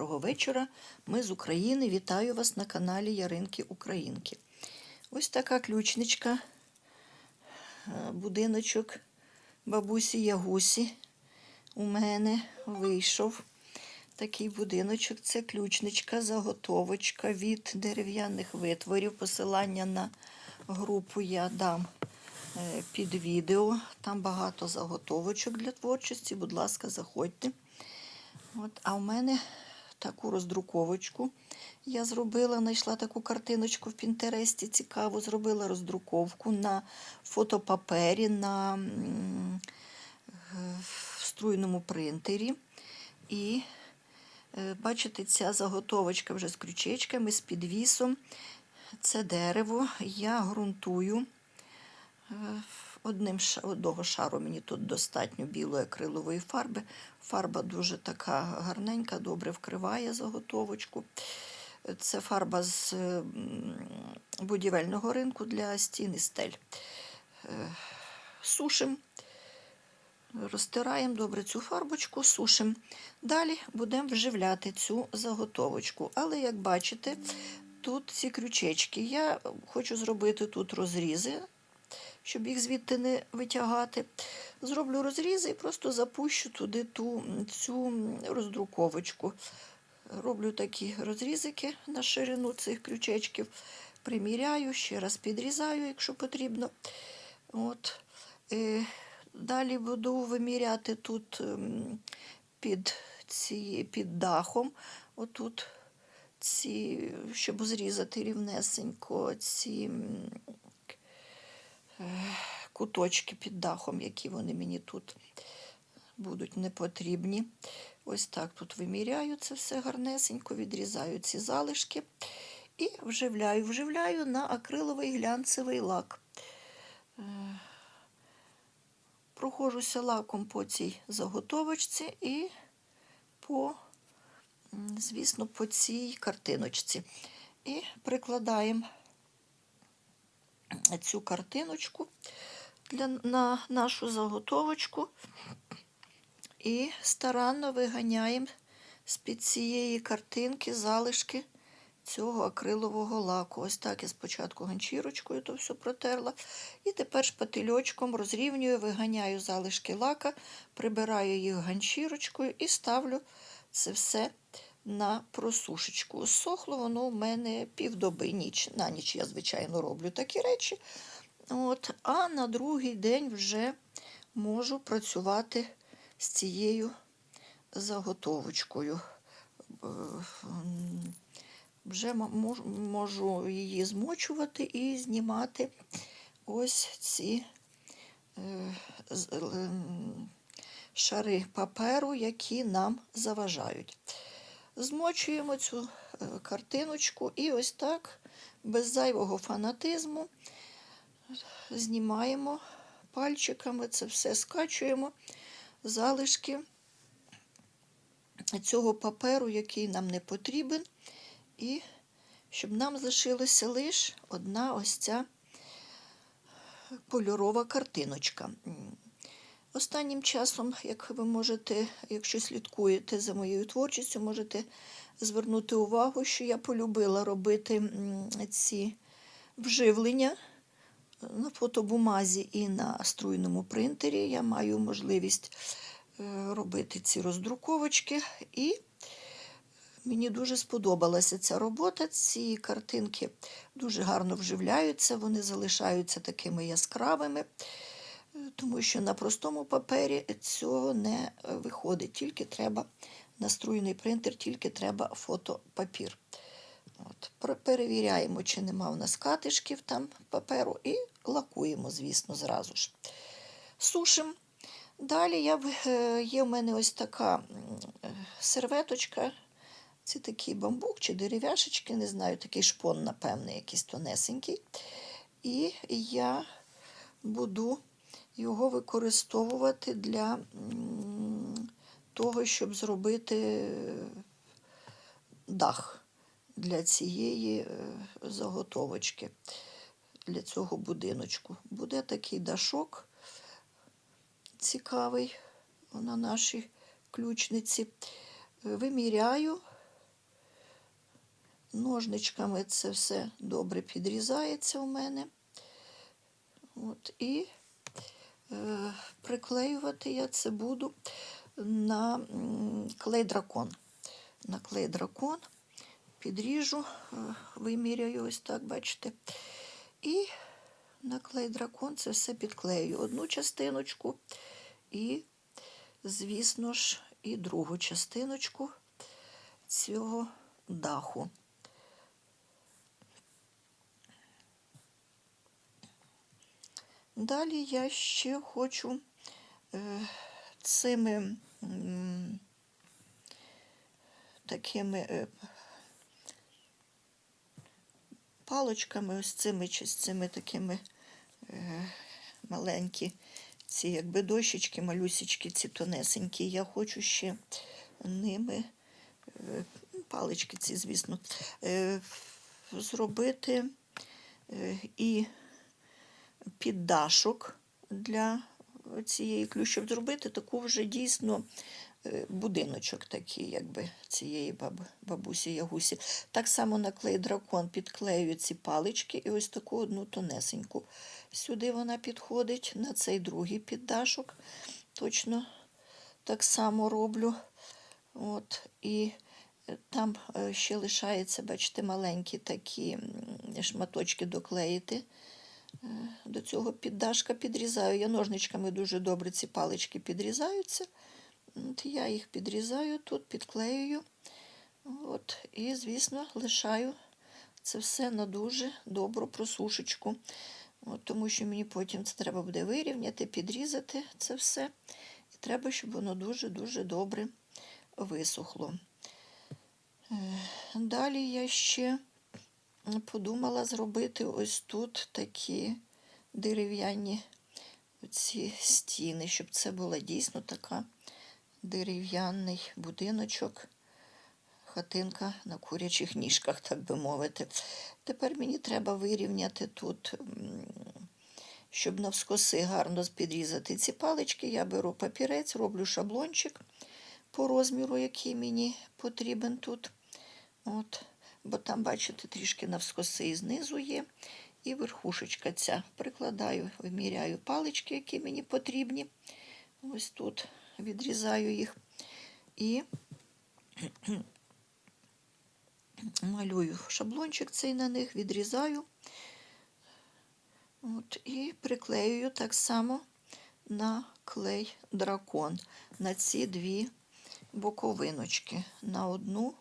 доброго вечора. Ми з України. Вітаю вас на каналі Яринки Українки. Ось така ключничка, е, будиночок бабусі Ягусі. У мене вийшов такий будиночок. Це ключничка, заготовочка від дерев'яних витворів. Посилання на групу я дам е, під відео. Там багато заготовочок для творчості. Будь ласка, заходьте. От, а в мене таку роздруковочку я зробила, знайшла таку картиночку в Пінтересті, цікаву, зробила роздруковку на фотопапері, на е, струйному принтері. І е, бачите, ця заготовочка вже з крючечками, з підвісом. Це дерево. Я ґрунтую. Одним одного шару мені тут достатньо білої акрилової фарби. Фарба дуже така гарненька, добре вкриває заготовочку. Це фарба з будівельного ринку для стін і стель. Е, Сушимо, розтираємо добре цю фарбочку, сушимо. Далі будемо вживляти цю заготовочку. Але, як бачите, тут ці крючечки. Я хочу зробити тут розрізи щоб їх звідти не витягати. Зроблю розрізи і просто запущу туди ту, цю роздруковочку. Роблю такі розрізики на ширину цих крючечків, приміряю, ще раз підрізаю, якщо потрібно. От. Е, Далі буду виміряти тут ем, під, ці, під дахом, отут ці, щоб зрізати рівнесенько ці куточки під дахом, які вони мені тут будуть не потрібні. Ось так тут виміряю це все гарнесенько, відрізаю ці залишки і вживляю. Вживляю на акриловий глянцевий лак. Прохожуся лаком по цій заготовочці і по, звісно, по цій картиночці. І прикладаємо цю картиночку для, на нашу заготовочку і старанно виганяємо з-під цієї картинки залишки цього акрилового лаку. Ось так я спочатку ганчірочкою то все протерла. І тепер шпательочком розрівнюю, виганяю залишки лака, прибираю їх ганчірочкою і ставлю це все на просушечку. Сохло воно у мене півдоби ніч. На ніч я, звичайно, роблю такі речі. От, а на другий день вже можу працювати з цією заготовочкою. Вже можу, її змочувати і знімати ось ці е, шари паперу, які нам заважають. Змочуємо цю е, картиночку. І ось так, без зайвого фанатизму, знімаємо пальчиками, це все скачуємо, залишки цього паперу, який нам не потрібен, і щоб нам залишилася лише одна ось ця кольорова картиночка. Останнім часом, як ви можете, якщо слідкуєте за моєю творчістю, можете звернути увагу, що я полюбила робити ці вживлення на фотобумазі і на струйному принтері. Я маю можливість е, робити ці роздруковочки. І мені дуже сподобалася ця робота. Ці картинки дуже гарно вживляються, вони залишаються такими яскравими. Тому що на простому папері цього не виходить, тільки треба на струйний принтер, тільки треба фотопапір. От. Перевіряємо, чи нема в нас катишків там паперу, і лакуємо, звісно, зразу ж. Сушимо. Далі я, е, є в мене ось така серветочка. Це такий бамбук чи дерев'яшечки, не знаю, такий шпон, напевне, якийсь тонесенький. І я буду його використовувати для того, щоб зробити дах для цієї е, заготовочки, для цього будиночку. Буде такий дашок цікавий на нашій ключниці. Виміряю Ножничками це все добре підрізається у мене. От, і е, приклеювати я це буду на клей дракон. На клей дракон підріжу, е, виміряю ось так, бачите. І на клей дракон це все підклею. Одну частиночку і, звісно ж, і другу частиночку цього даху. Далі я ще хочу е, цими такими е, палочками, ось цими чи з цими такими е, маленькі, ці якби дощечки, малюсечки, ці тонесенькі. Я хочу ще ними, палички ці, звісно, зробити і піддашок для цієї клю, зробити таку вже дійсно е, будиночок такий, якби цієї баб, бабусі Ягусі. Так само на клей дракон підклею ці палички і ось таку одну тонесеньку. Сюди вона підходить на цей другий піддашок. Точно так само роблю. От, і е, там е, ще лишається, бачите, маленькі такі шматочки доклеїти до цього піддашка підрізаю. Я ножничками дуже добре ці палички підрізаються. От я їх підрізаю тут, підклеюю. От, і, звісно, лишаю це все на дуже добру просушечку. От, тому що мені потім це треба буде вирівняти, підрізати це все. І треба, щоб воно дуже-дуже добре висохло. Е, Далі я ще подумала зробити ось тут такі дерев'яні ці стіни, щоб це була дійсно така дерев'яний будиночок, хатинка на курячих ніжках, так би мовити. Тепер мені треба вирівняти тут, щоб навскоси гарно підрізати ці палички. Я беру папірець, роблю шаблончик по розміру, який мені потрібен тут. От бо там, бачите, трішки навскоси і знизу є. І верхушечка ця. Прикладаю, виміряю палички, які мені потрібні. Ось тут відрізаю їх і малюю шаблончик цей на них, відрізаю. От, і приклеюю так само на клей дракон, на ці дві боковиночки. На одну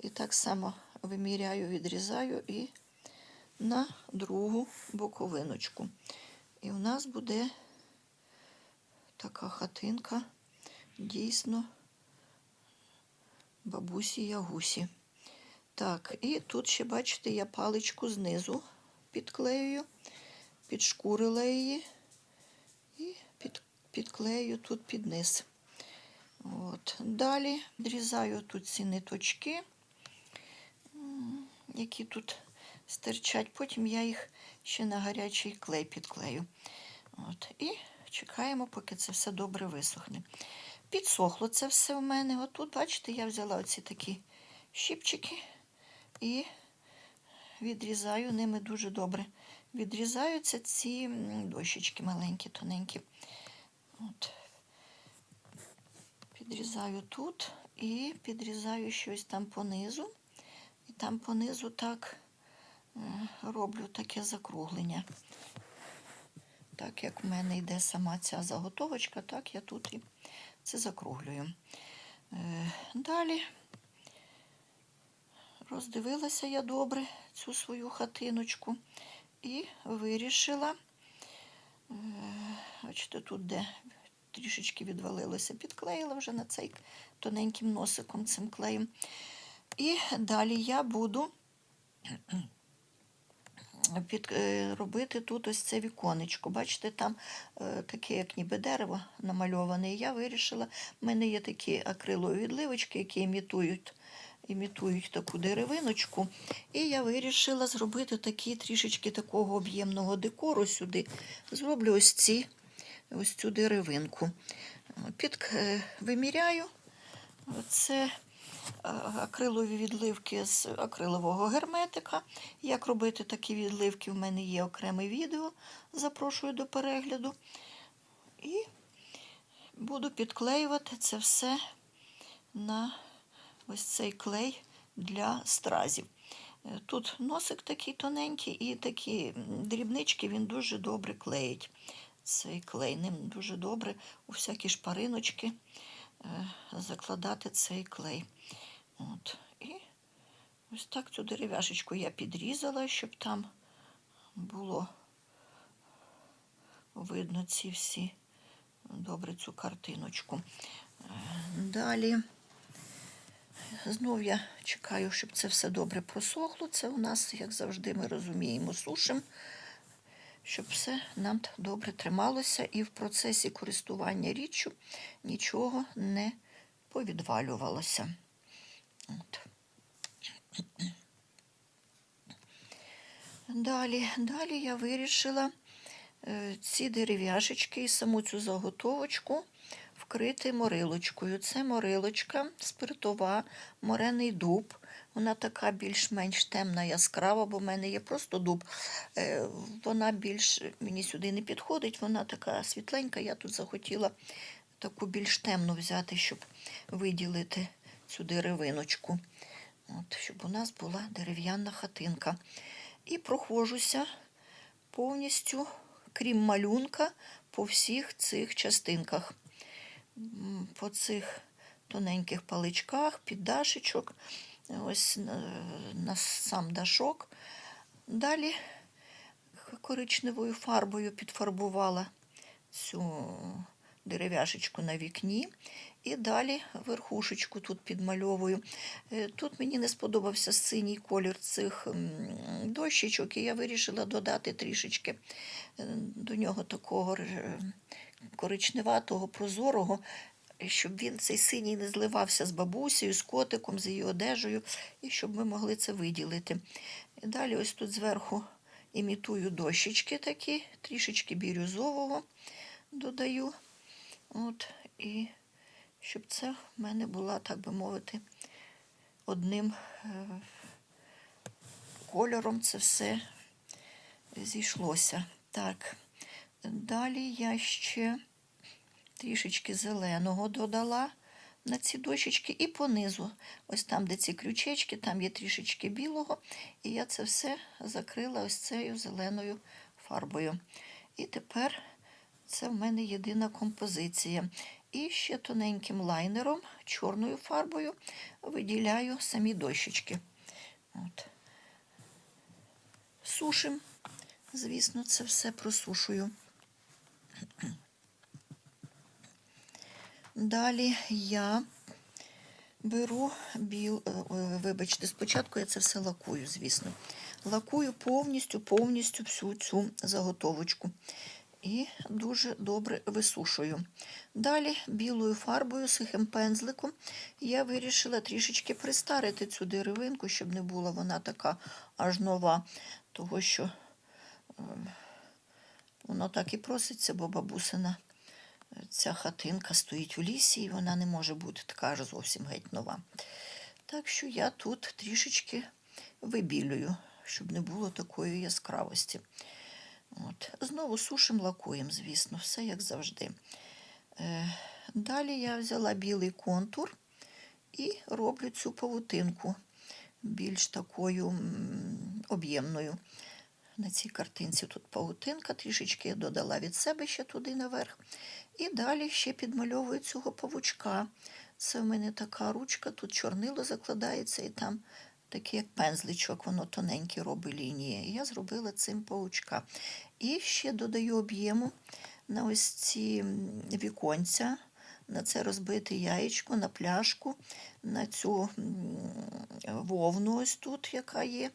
і так само виміряю, відрізаю і на другу боковиночку. І у нас буде така хатинка, дійсно бабусі Ягусі. Так, і тут ще, бачите, я паличку знизу підклеюю, підшкурила її і під, підклею тут під низ. От. Далі відрізаю тут ці ниточки які тут стирчать. Потім я їх ще на гарячий клей підклею. От. І чекаємо, поки це все добре висохне. Підсохло це все у мене. Отут, бачите, я взяла оці такі щіпчики і відрізаю ними дуже добре. Відрізаються ці дощечки маленькі, тоненькі. От. Підрізаю тут і підрізаю щось там понизу. Там понизу так е, роблю таке закруглення. Так як в мене йде сама ця заготовочка, так я тут і це закруглюю. Е, Далі роздивилася я добре цю свою хатиночку і вирішила, е, бачите, тут де трішечки відвалилося, підклеїла вже на цей тоненьким носиком цим клеєм. І далі я буду під, е, робити тут ось це віконечко. Бачите, там е, таке, як ніби дерево намальоване. І я вирішила, в мене є такі акрилові відливочки, які імітують імітують таку деревиночку. І я вирішила зробити такі трішечки такого об'ємного декору сюди. Зроблю ось ці, ось цю деревинку. Під, е, виміряю. Оце акрилові відливки з акрилового герметика. Як робити такі відливки, в мене є окреме відео. Запрошую до перегляду. І буду підклеювати це все на ось цей клей для стразів. Е, Тут носик такий тоненький і такі дрібнички він дуже добре клеїть. Цей клей ним дуже добре у всякі шпариночки е, закладати цей клей. От. І ось так цю дерев'яшечку я підрізала, щоб там було видно ці всі добре цю картиночку. Е, Далі. Знов я чекаю, щоб це все добре просохло. Це у нас, як завжди, ми розуміємо, сушим, щоб все нам добре трималося і в процесі користування річчю нічого не повідвалювалося. От. Далі, далі я вирішила е, ці дерев'яшечки і саму цю заготовочку вкрити морилочкою. Це морилочка спиртова, морений дуб. Вона така більш-менш темна, яскрава, бо в мене є просто дуб. Е, Вона більш мені сюди не підходить, вона така світленька. Я тут захотіла таку більш темну взяти, щоб виділити цю деревиночку. От, щоб у нас була дерев'яна хатинка. І проходжуся повністю, крім малюнка, по всіх цих частинках. По цих тоненьких паличках, піддашечок, ось на, на сам дашок. Далі коричневою фарбою підфарбувала цю дерев'яшечку на вікні. І далі верхушечку тут підмальовую. Е, Тут мені не сподобався синій колір цих дощечок, і я вирішила додати трішечки е, до нього такого е, коричневатого, прозорого, щоб він цей синій не зливався з бабусею, з котиком, з її одежею, і щоб ми могли це виділити. І далі ось тут зверху імітую дощечки такі, трішечки бірюзового додаю. От, і щоб це в мене була, так би мовити, одним е, кольором це все зійшлося. Так, далі я ще трішечки зеленого додала на ці дощечки і понизу. Ось там, де ці крючечки, там є трішечки білого, і я це все закрила ось цією зеленою фарбою. І тепер це в мене єдина композиція. І ще тоненьким лайнером, чорною фарбою виділяю самі дощечки. От. Сушим, звісно, це все просушую. Далі я беру біл, е, вибачте, спочатку я це все лакую, звісно. Лакую повністю, повністю всю цю заготовочку. І дуже добре висушую. Далі білою фарбою, сухим пензликом я вирішила трішечки пристарити цю деревинку, щоб не була вона така аж нова, того що е, воно так і проситься, бо бабусина ця хатинка стоїть у лісі, і вона не може бути така аж зовсім геть нова. Так що я тут трішечки вибілюю, щоб не було такої яскравості. От. Знову сушим, лакуємо, звісно, все як завжди. Е, далі я взяла білий контур і роблю цю павутинку більш такою об'ємною. На цій картинці тут павутинка, трішечки я додала від себе ще туди наверх. І далі ще підмальовую цього павучка. Це в мене така ручка, тут чорнило закладається, і там такий як пензличок, воно тоненькі робить лінії. Я зробила цим павучка. І ще додаю об'єму на ось ці віконця, на це розбите яєчко, на пляшку, на цю вовну ось тут, яка є.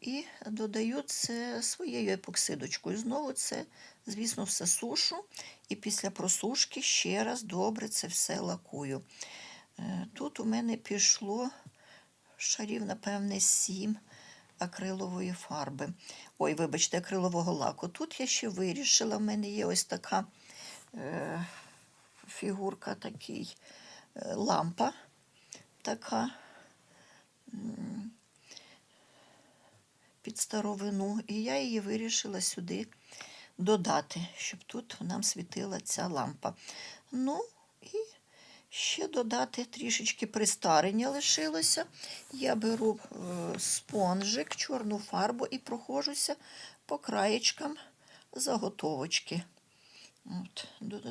І додаю це своєю епоксидочкою. Знову це, звісно, все сушу. І після просушки ще раз добре це все лакую. Е, Тут у мене пішло шарів, напевне, сім акрилової фарби. Ой, вибачте, акрилового лаку. Тут я ще вирішила, в мене є ось така е, фігурка, такий е, лампа така під старовину, і я її вирішила сюди додати, щоб тут нам світила ця лампа. Ну, і ще додати трішечки пристарення лишилося. Я беру е, спонжик, чорну фарбу і прохожуся по краєчкам заготовочки. От,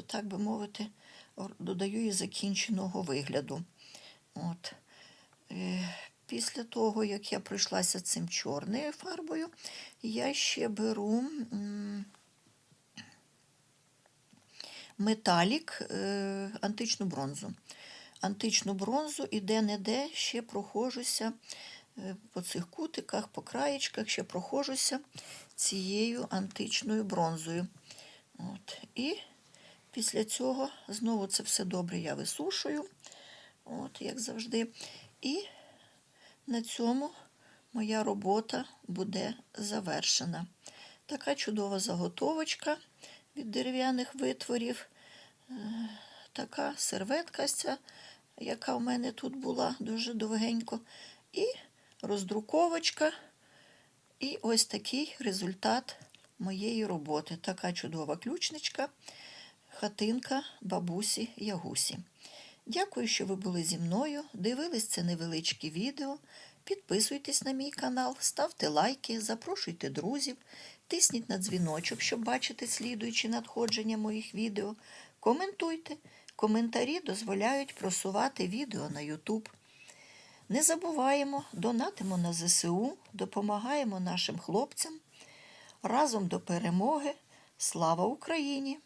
так би мовити, додаю і закінченого вигляду. От. Після того, як я пройшлася цим чорною фарбою, я ще беру металік, е, античну бронзу. Античну бронзу і де-не-де ще прохожуся е, по цих кутиках, по краєчках, ще прохожуся цією античною бронзою. От. І після цього знову це все добре я висушую, от, як завжди. І на цьому моя робота буде завершена. Така чудова заготовочка від дерев'яних витворів. Е, Така серветка яка в мене тут була дуже довгенько. І роздруковочка. І ось такий результат моєї роботи. Така чудова ключничка, хатинка бабусі Ягусі. Дякую, що ви були зі мною. Дивились це невеличке відео. Підписуйтесь на мій канал, ставте лайки, запрошуйте друзів, тисніть на дзвіночок, щоб бачити слідуючі надходження моїх відео. Коментуйте. Коментарі дозволяють просувати відео на YouTube. Не забуваємо, донатимо на ЗСУ, допомагаємо нашим хлопцям. Разом до перемоги. Слава Україні!